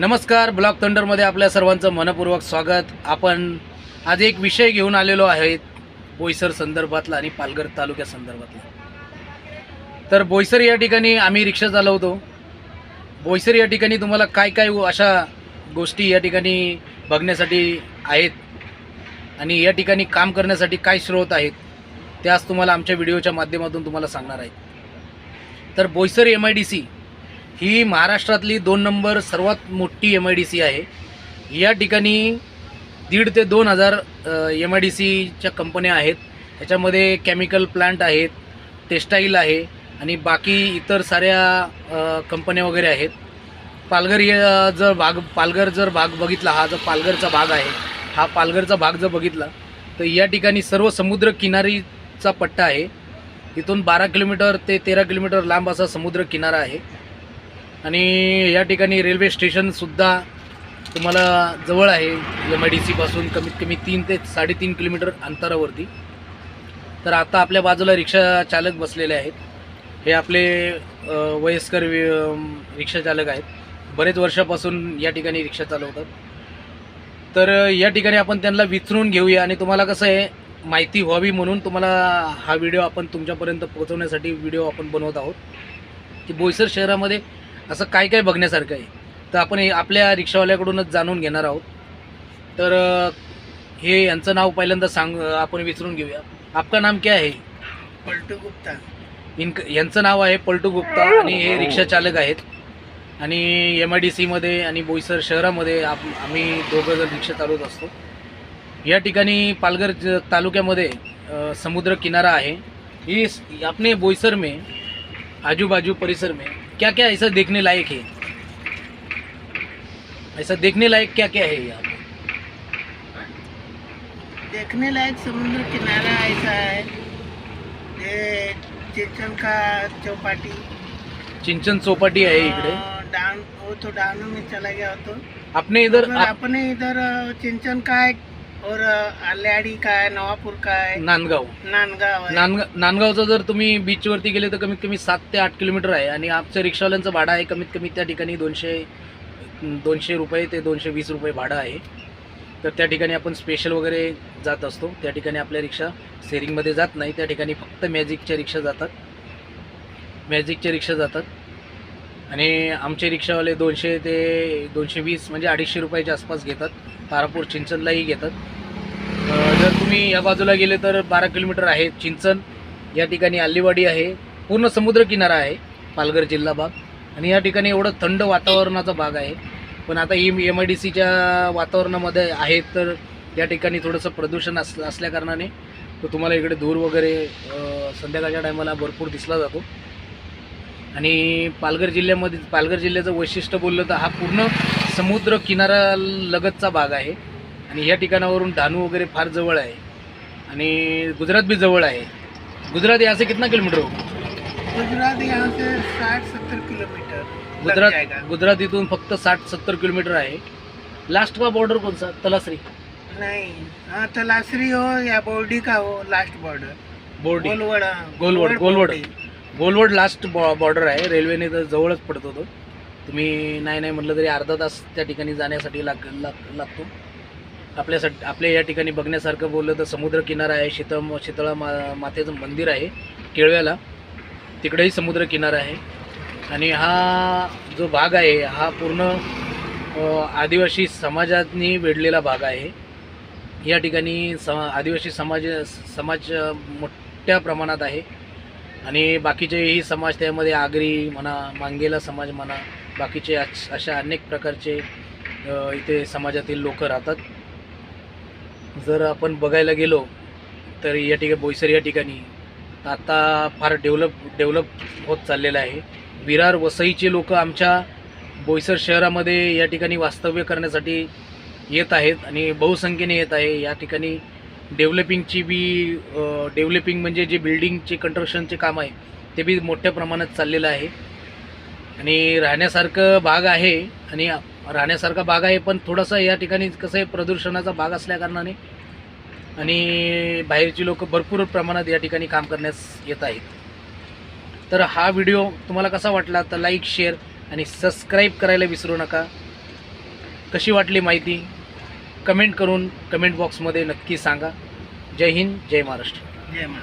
नमस्कार ब्लॉक थंडरमध्ये आपल्या सर्वांचं मनपूर्वक स्वागत. आपण आज एक विषय घेऊन आलेलो आहे बोईसर संदर्भातला आणि पालघर तालुक्या संदर्भातला. तर बोईसर या ठिकाणी आम्ही रिक्षा चालवतो. बोईसर या ठिकाणी तुम्हाला काय काय अशा गोष्टी या ठिकाणी बघण्यासाठी आहेत आणि या ठिकाणी काम करण्यासाठी काय स्रोत आहेत ते आज तुम्हाला आमच्या व्हिडिओच्या माध्यमातून तुम्हाला सांगणार आहेत. तर Boisar M I D C ही महाराष्ट्रातली दोन नंबर सर्वात मोठी एम आय डी सी आहे. या ठिकाणी दीड ते दोन हजार एम आय डी सीच्या कंपन्या आहेत. त्याच्यामध्ये केमिकल प्लांट आहेत टेक्स्टाईल आहे आणि बाकी इतर साऱ्या कंपन्या वगैरे आहेत. पालघर या जर भाग पालघर जर भाग बघितला हा जो पालघरचा भाग आहे हा पालघरचा भाग जर बघितला तर या ठिकाणी सर्व समुद्र किनारीचा पट्टा आहे. इथून बारा किलोमीटर ते तेरा किलोमीटर लांब असा समुद्र किनारा आहे. आणि या ठिकाणी रेल्वे स्टेशनसुद्धा तुम्हाला जवळ आहे. एम आय डी सीपासून कमीत कमी तीन ते साडेतीन किलोमीटर अंतरावरती. तर आता आपल्या बाजूला रिक्षा चालक बसलेले आहेत. हे आपले वयस्कर वि- रिक्षा चालक आहेत. बरेच वर्षापासून या ठिकाणी रिक्षा चालवतात. तर या ठिकाणी आपण त्यांना विचरून घेऊया आणि तुम्हाला कसं आहे माहिती व्हावी म्हणून तुम्हाला हा व्हिडिओ आपण तुमच्यापर्यंत पोहोचवण्यासाठी व्हिडिओ आपण बनवत आहोत. की बोईसर शहरामध्ये असं काय काय बघण्यासारखं आहे. तर आपण हे आपल्या रिक्षावाल्याकडूनच जाणून घेणार आहोत. तर हे यांचं नाव पहिल्यांदा सांग आपण विचारून घेऊया. आपका नाम क्या आहे पलटू गुप्ता. इनक यांचं नाव आहे पलटू गुप्ता आणि हे रिक्षा चालक आहेत. आणि एम आय डी सीमध्ये आणि बोईसर शहरामध्ये आप आम्ही दोघं जण रिक्षा चालवत असतो. या ठिकाणी पालघर ज- तालुक्यामध्ये अ, समुद्र किनारा है ये इस- अपने बोईसर में आजू बाजू परिसर में क्या क्या ऐसा देखने लायक है? ऐसा देखने लायक क्या क्या है यहाँ पे? देखने लायक समुद्र किनारा ऐसा है। ये चिंचन का चौपाटी। चिंचन चौपाटी आहे इकडे। डाउन वो तो डाउन में चला गया तो। आपने इधर अपने इधर चिंचन का है और आल्याडी का है नवापुर का है नांदगाव. नांदगाव है नांदगा नांदगावचं जर तुम्ही बीचवरती गेले तर कमीत कमी सात ते आठ किलोमीटर आहे. आणि आमच्या रिक्षावाल्यांचं भाडं आहे कमीत कमी त्या ठिकाणी दोनशे दोनशे रुपये ते दोनशे वीस रुपये भाडं आहे. तर त्या ठिकाणी आपण स्पेशल वगैरे जात असतो. त्या ठिकाणी आपल्या रिक्षा शेअरिंगमध्ये जात नाही. त्या ठिकाणी फक्त मॅजिकच्या रिक्षा जातात. मॅजिकच्या रिक्षा जातात. आणि आमचे रिक्षावाले दोनशे ते दोनशे वीस म्हणजे अडीचशे रुपयाच्या आसपास घेतात. तारापूर चिंचणलाही घेतात. जर तुम्ही या बाजूला गेले तर बारा किलोमीटर आहे चिंचण या ठिकाणी आल्लीवाडी आहे. पूर्ण समुद्रकिनारा आहे पालघर जिल्हा भाग. आणि या ठिकाणी एवढं थंड वातावरणाचा भाग आहे. पण आता एम एम आय डी सीच्या वातावरणामध्ये आहेत तर या ठिकाणी थोडंसं प्रदूषण अस असल्याकारणाने तो तुम्हाला इकडे धूर वगैरे संध्याकाळच्या टायमाला भरपूर दिसला जातो. आणि पालघर जिल्ह्यामध्ये पालघर जिल्ह्याचं वैशिष्ट्य बोललं तर हा पूर्ण समुद्र किनारा लगतचा भाग आहे. आणि या ठिकाणावरून डहाणू वगैरे फार जवळ आहे. आणि गुजरात बी जवळ आहे. गुजरात यहाँ से कितना किलोमीटर हो गुजरात यहाँ से साठ सत्तर किलोमीटर. गुजरात गुजरात इथून फक्त साठ सत्तर किलोमीटर आहे. लास्ट का बॉर्डर सा तलासरी. नहीं. हाँ तलासरी हो या बोर्डी का हो last border Bordi. Golwad. Golwad, Golwad. Golwad last बॉ बॉर्डर आहे. रेल्वेने तर जवळच पडतो तो तुम्ही नाही नाही म्हटलं तरी अर्धा तास त्या ठिकाणी जाण्यासाठी लाग लाग लागतो. आपल्यासाठी आपल्या या ठिकाणी बघण्यासारखं बोललं तर समुद्रकिनारा आहे शीतळ शीतळा मा मातेचं मंदिर आहे केळव्याला. तिकडेही समुद्रकिनारा आहे. आणि हा जो भाग आहे हा पूर्ण आदिवासी समाजांनी वेढलेला भाग आहे. या ठिकाणी स आदिवासी समाज समाज मोठ्या प्रमाणात आहे. आणि बाकीचेही समाज त्यामध्ये आगरी म्हणा मांगेला समाज म्हणा बाकीचे अशा अनेक प्रकारचे इथे समाजातील लोक राहतात. जर आपण बघायला गेलो तर या ठिकाणी बोईसर या ठिकाणी आता फार डेव्हलप डेव्हलप होत चाललेलं आहे. विरार वसईचे लोक आमच्या बोईसर शहरामध्ये या ठिकाणी वास्तव्य करण्यासाठी येत आहेत आणि बहुसंख्येने येत आहे. या ठिकाणी डेव्हलपिंगची बी डेव्हलपिंग म्हणजे जे बिल्डिंगचे कन्स्ट्रक्शनचे काम आहे ते बी मोठ्या प्रमाणात चाललेलं आहे. आणि राहण्यासारखं भाग आहे आणि राहण्यासारखा भाग आहे पण थोडासा या ठिकाणी कसं आहे प्रदूषणाचा भाग असल्याकारणाने आणि बाहेरची लोक भरपूर प्रमाणात या ठिकाणी काम करण्यास येत आहेत. तर हा व्हिडिओ तुम्हाला कसा वाटला तर लाईक शेअर आणि सबस्क्राईब करायला विसरू नका. कशी वाटली माहिती? कमेंट करून कमेंट बॉक्समध्ये नक्की सांगा. जय हिंद जय महाराष्ट्र. जय महाराष्ट्र.